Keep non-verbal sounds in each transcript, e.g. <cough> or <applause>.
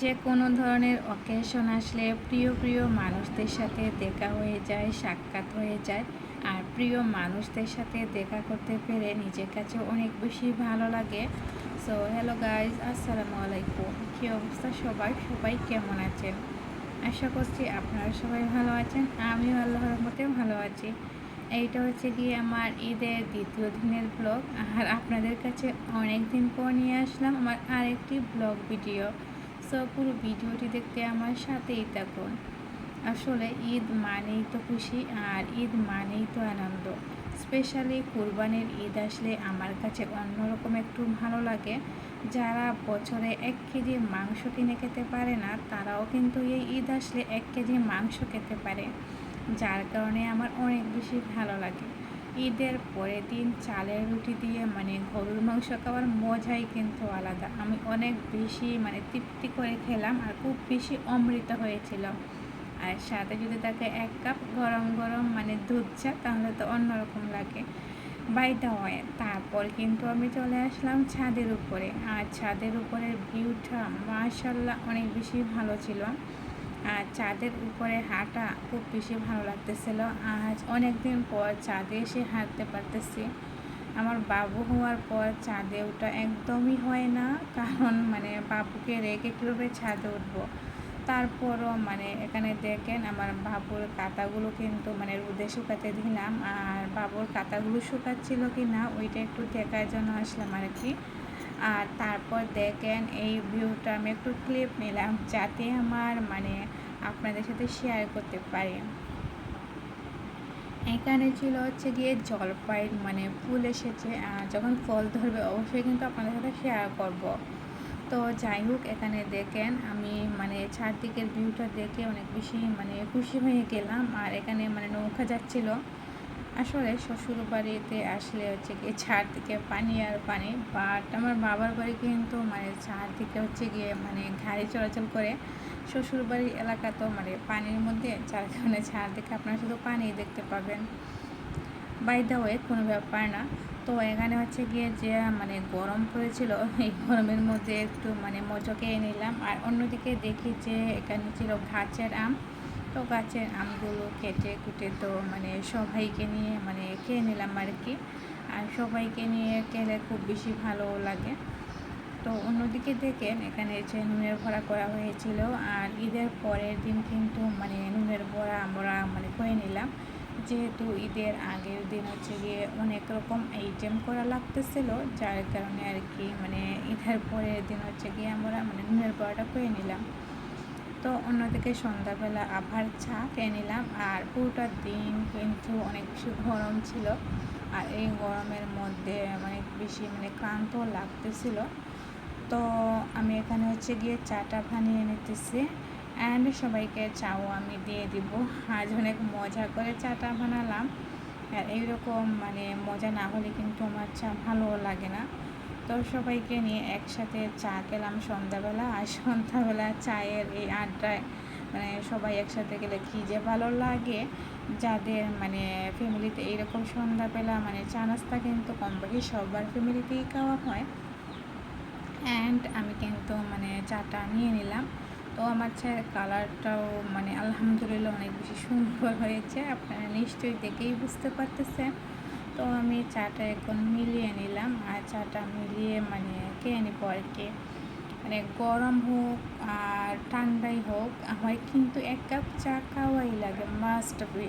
যে কোনো ধরনের অকেশন আসলে প্রিয় প্রিয় মানুষদের সাথে দেখা হয়ে যায়, সাক্ষাৎ হয়ে যায়। আর প্রিয় মানুষদের সাথে দেখা করতে পেরে নিজের কাছে অনেক বেশি ভালো লাগে। সো হ্যালো গাইজ আসসালামু আলাইকুম। কী অবস্থা সবাই সবাই কেমন আছেন? আশা করছি আপনারা সবাই ভালো আছেন। আমিও আল্লাহর মতে ভালো আছি। এইটা হচ্ছে গিয়ে আমার ঈদের দ্বিতীয় দিনের ব্লগ আর আপনাদের কাছে অনেক দিন পর নিয়ে আসলাম আমার আরেকটি ব্লগ ভিডিও সো পুরো ভিডিওটি দেখতে আমার সাথেই থাকুন। আসলে ঈদ মানেই তো খুশি আর ঈদ মানেই তো আনন্দ। স্পেশালি কুরবানির ঈদ আসলে আমার কাছে অন্যরকম একটু ভালো লাগে। যারা বছরে এক কেজি মাংস কিনে খেতে পারে না, তারাও কিন্তু এই ঈদ আসলে এক কেজি মাংস খেতে পারে। যার কারণে আমার অনেক বেশি ভালো লাগে। ঈদের পরের দিন চালের রুটি দিয়ে মানে গরুর মাংস খাওয়ার মজাই কিন্তু আলাদা। আমি অনেক বেশি মানে তৃপ্তি করে খেলাম আর খুব বেশি অমৃত হয়েছিল। আর সাথে যদি তাকে এক কাপ গরম গরম মানে দুধ চা, তাহলে তো অন্যরকম লাগে। বাইটা হয় তারপর কিন্তু আমি চলে আসলাম ছাদের উপরে। আর ছাদের উপরের ভিউটা মাশাল্লাহ অনেক বেশি ভালো ছিল। আর চাঁদের উপরে হাঁটা খুব বেশি ভালো লাগতেছিল। আজ অনেক দিন পর চাঁদে এসে হাঁটতে পারতেছি। আমার বাবু হওয়ার পর চাঁদে ওঠা একদমই হয় না, কারণ মানে বাবুকে রেখে কীভাবে ছাদে উঠবো? তারপরও মানে এখানে দেখেন আমার বাবুর কাতাগুলো কিন্তু মানে রোদে শুকাতে দিলাম। আর বাবুর কাতাগুলো শুকাচ্ছিল কি না ওইটা একটু দেখার জন্য আসলাম আর কি আর তারপর দেখেন এই ভিউটা আমি একটু ক্লিপ নিলাম যাতে আমার মানে আপনাদের সাথে শেয়ার করতে পারি। এখানে ছিল হচ্ছে গিয়ে জলপাই মানে ফুল এসেছে যখন ফল ধরবে অবশ্যই কিন্তু আপনাদের সাথে শেয়ার করব। তো যাই হোক, এখানে দেখেন আমি মানে চারদিকের ভিউটা দেখে অনেক বেশি মানে খুশি হয়ে গেলাম। আর এখানে মানে নৌকা যাচ্ছিল। আসলে শ্বশুর বাড়িতে আসলে হচ্ছে গিয়ে চারদিকে পানি আর পানি বাট আমার বাবার বাড়ি কিন্তু মানে চারদিকে হচ্ছে গিয়ে মানে গাড়ি চলাচল করে শ্বশুর বাড়ির এলাকা তো মানে পানির মধ্যে, যার কারণে চারদিকে আপনারা শুধু পানি দেখতে পাবেন। বাই দা ওয়ে কোনো ব্যাপার না। তো এখানে হচ্ছে গিয়ে যে মানে গরম পড়েছিল, এই গরমের মধ্যে একটু মানে মজকে নিলাম। আর অন্যদিকে দেখি যে এখানে ছিল গাছের আম। তো গাছের আমগুলো কেটে কুটে তো মানে সবাইকে নিয়ে মানে খেয়ে নিলাম আর কি। আর সবাইকে নিয়ে খেলে খুব বেশি ভালো লাগে। তো অন্যদিকে দেখেন, এখানে যে নুনের ভরা করা হয়েছিল। আর ঈদের পরের দিন কিন্তু মানে নুনের ভরা আমরা মানে করে নিলাম। যেহেতু ঈদের আগের দিন হচ্ছে গিয়ে অনেক রকম আইটেম করা লাগতেছিল, যার কারণে আর কি মানে ঈদের পরের দিন হচ্ছে গিয়ে আমরা মানে নুনের বড়াটা করে নিলাম। তো অন্যদিকে সন্ধ্যাবেলা আবার চা খেয়ে নিলাম। আর পুরোটা দিন কিন্তু অনেক বেশি গরম ছিল। আর এই গরমের মধ্যে অনেক বেশি মানে ক্লান্ত লাগতেছিল। তো আমি এখানে হচ্ছে গিয়ে চাটা বানিয়ে নিতেছি। অ্যান্ড সবাইকে চাও আমি দিয়ে দিব। আজ অনেক মজা করে চাটা বানালাম। আর এইরকম মানে মজা না হলে কিন্তু আমার চা ভালো লাগে না। তো সবাইকে নিয়ে একসাথে চা খেলাম সন্ধ্যাবেলা আর <laughs> সন্ধ্যাবেলা চায়ের এই আড্ডায় মানে সবাই একসাথে গেলে কী যে ভালো লাগে। যাদের মানে ফ্যামিলিতে এইরকম সন্ধ্যাবেলা মানে চা নাস্তা কিন্তু কম বেশি সবার ফ্যামিলিতেই খাওয়া হয়। অ্যান্ড আমি কিন্তু মানে চাটা নিয়ে নিলাম। তো আমার চায়ের কালারটাও মানে আলহামদুলিল্লাহ অনেক বেশি সুন্দর হয়েছে। আপনারা নিশ্চয়ই দেখেই বুঝতে পারতেছেন। তো আমি চাটা এখন মিলিয়ে নিলাম। আর চাটা মিলিয়ে মানে খেয়ে নিব আর কি। মানে গরম হোক আর ঠান্ডাই হোক, আমার কিন্তু এক কাপ চা খাওয়াই লাগে মাস্ট বি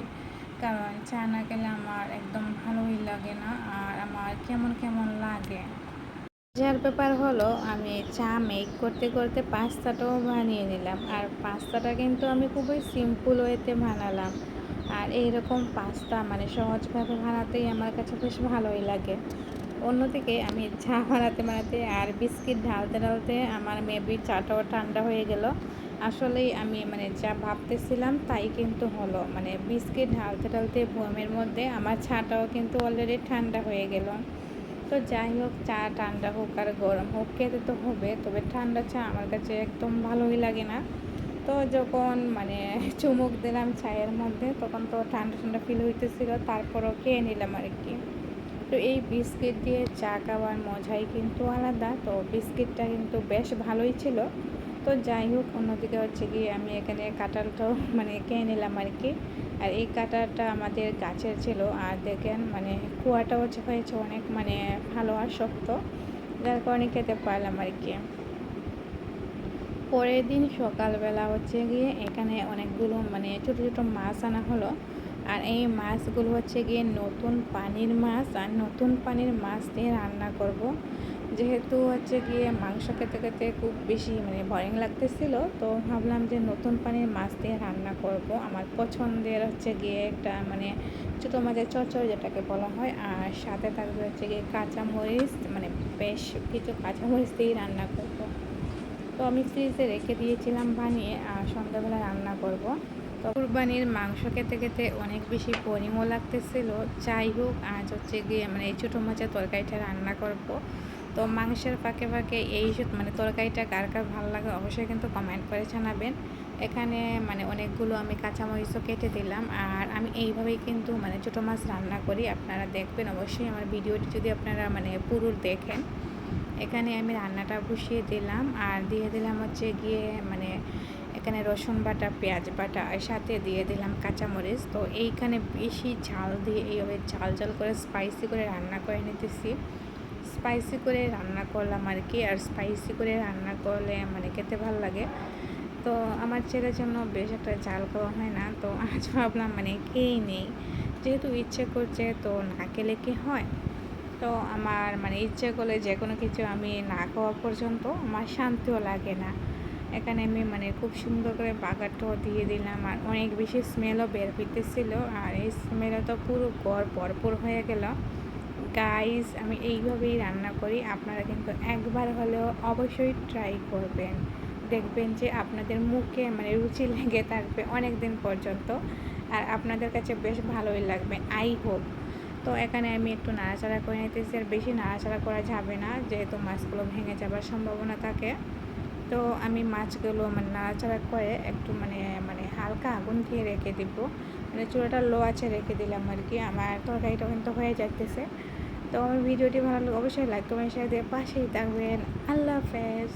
কারণ চা না খেলে আমার একদম ভালোই লাগে না আর আমার কেমন কেমন লাগে। যার ব্যাপার হলো আমি চা মেক করতে করতে পাস্তাটাও বানিয়ে নিলাম। আর পাস্তাটা কিন্তু আমি খুবই সিম্পল ওয়েতে বানালাম। আর এইরকম পাস্তা মানে সহজভাবে বানাতেই আমার কাছে বেশ ভালোই লাগে। অন্যদিকে আমি চা বানাতে বানাতে আর বিস্কিট ঢালতে ঢালতে আমার মেবি চাটাও ঠান্ডা হয়ে গেল। আসলেই আমি মানে যা ভাবতেছিলাম তাই কিন্তু হলো। মানে বিস্কিট ঢালতে ঢালতে বোমের মধ্যে আমার চাটাও কিন্তু অলরেডি ঠান্ডা হয়ে গেল। তো যাই হোক, চা ঠান্ডা হোক আর গরম হোক, খেতে তো হবে, তবে ঠান্ডা চা আমার কাছে একদম ভালোই লাগে না। তো যখন মানে চুমুক দিলাম চায়ের মধ্যে, তখন তো ঠান্ডা ঠান্ডা ফিল হইতেছিল, তারপরও খেয়ে নিলাম আর কি তো এই বিস্কিট দিয়ে চা খাওয়ার মজাই কিন্তু আলাদা, তো বিস্কিটটা কিন্তু বেশ ভালোই ছিল। তো যাই হোক, অন্যদিকে হচ্ছে গিয়ে আমি এখানে কাঁঠালটাও <laughs> মানে খেয়ে নিলাম আর কি আর এই কাঁঠালটা আমাদের গাছের ছিল, আর দেখেন মানে কুয়াটা হচ্ছে হয়েছে, অনেক মানে ভালো আর শক্ত, যার কারণে খেতে পারলাম আর কি পরের দিন সকালবেলা হচ্ছে গিয়ে এখানে অনেকগুলো মানে ছোটো ছোটো মাছ আনা হলো। আর এই মাছগুলো হচ্ছে গিয়ে নতুন পানির মাছ, আর নতুন পানির মাছ দিয়ে রান্না করব। যেহেতু হচ্ছে গিয়ে মাংস খেতে খেতে খুব বেশি মানে বোরিং লাগতেছিল, তো ভাবলাম যে নতুন পানির মাছ দিয়ে রান্না করব। আমার পছন্দের হচ্ছে গিয়ে একটা মানে ছোটো মাছের চচ্চড় যেটাকে বলা হয়, আর সাথে থাকবে হচ্ছে গিয়ে কাঁচামরিচ মানে বেশ কিছু কাঁচামরিচ দিয়েই রান্না করব। তো আমি ফ্রিজে রেখে দিয়েছিলাম বানিয়ে, আর সন্ধ্যাবেলা রান্না করব। তো কুরবানির মাংস খেতে খেতে অনেক বেশি পরিমল লাগতেছিল। যাই হোক, আজ হচ্ছে গিয়ে মানে এই ছোটো মাছের তরকারিটা রান্না করব। তো মাংসের ফাঁকে ফাঁকে এই মানে তরকারিটা কার কার ভালো লাগে অবশ্যই কিন্তু কমেন্ট করে জানাবেন। এখানে মানে অনেকগুলো আমি কাঁচামরিচও কেটে দিলাম, আর আমি এইভাবেই কিন্তু মানে ছোটো মাছ রান্না করি। আপনারা দেখবেন অবশ্যই আমার ভিডিওটি যদি আপনারা মানে পুরো দেখেন। এখানে আমি রান্নাটা বসিয়ে দিলাম আর দিয়ে দিলাম হচ্ছে গিয়ে মানে এখানে রসুন বাটা, পেঁয়াজ বাটা আর সাথে দিয়ে দিলাম কাঁচামরিচ। তো এইখানে বেশি ঝাল দিয়ে এইভাবে ঝাল ঝাল করে স্পাইসি করে রান্না করে নিতেছি। স্পাইসি করে রান্না করলাম আর কি, আর স্পাইসি করে রান্না করলে মানে খেতে ভালো লাগে। তো আমার ছেলের জন্য বেশ একটা ঝাল খাওয়া হয় না, তো আজ ভাবলাম মানে খেয়েই নেই। যেহেতু ইচ্ছে করছে তো না খেলে কি হয়? তো আমার মানে ইচ্ছে করলে যে কোনো কিছু আমি না খাওয়া পর্যন্ত আমার শান্তিও লাগে না। এখানে আমি মানে খুব সুন্দর করে বাগারটাও দিয়ে দিলাম আর অনেক বেশি স্মেলও বের হইতেছিল আর এই স্মেলও তো পুরো গড় ভরপুর হয়ে গেল। গাইস আমি এইভাবেই রান্না করি, আপনারা কিন্তু একবার হলেও অবশ্যই ট্রাই করবেন। দেখবেন যে আপনাদের মুখে মানে রুচি লেগে থাকবে অনেক দিন পর্যন্ত। আর আপনাদের কাছে বেশ ভালোই লাগবে আই হোপ তো এখানে আমি একটু নাড়াচাড়া করে নিতেছি আর বেশি নাড়াচাড়া করা যাবে না, যেহেতু মাছগুলো ভেঙে যাবার সম্ভাবনা থাকে। তো আমি মাছগুলো মানে নাড়াচাড়া করে একটু মানে মানে হালকা আগুন দিয়ে রেখে দিব। মানে চুলাটা লো আছে রেখে দিলাম আর কি, আমার তরকারিটা কিন্তু হয়ে যাচ্ছে তো আমার ভিডিওটি ভালো অবশ্যই লাইক কমেন্ট শেয়ার দিয়ে পাশেই থাকবেন। আল্লাহ হাফেজ।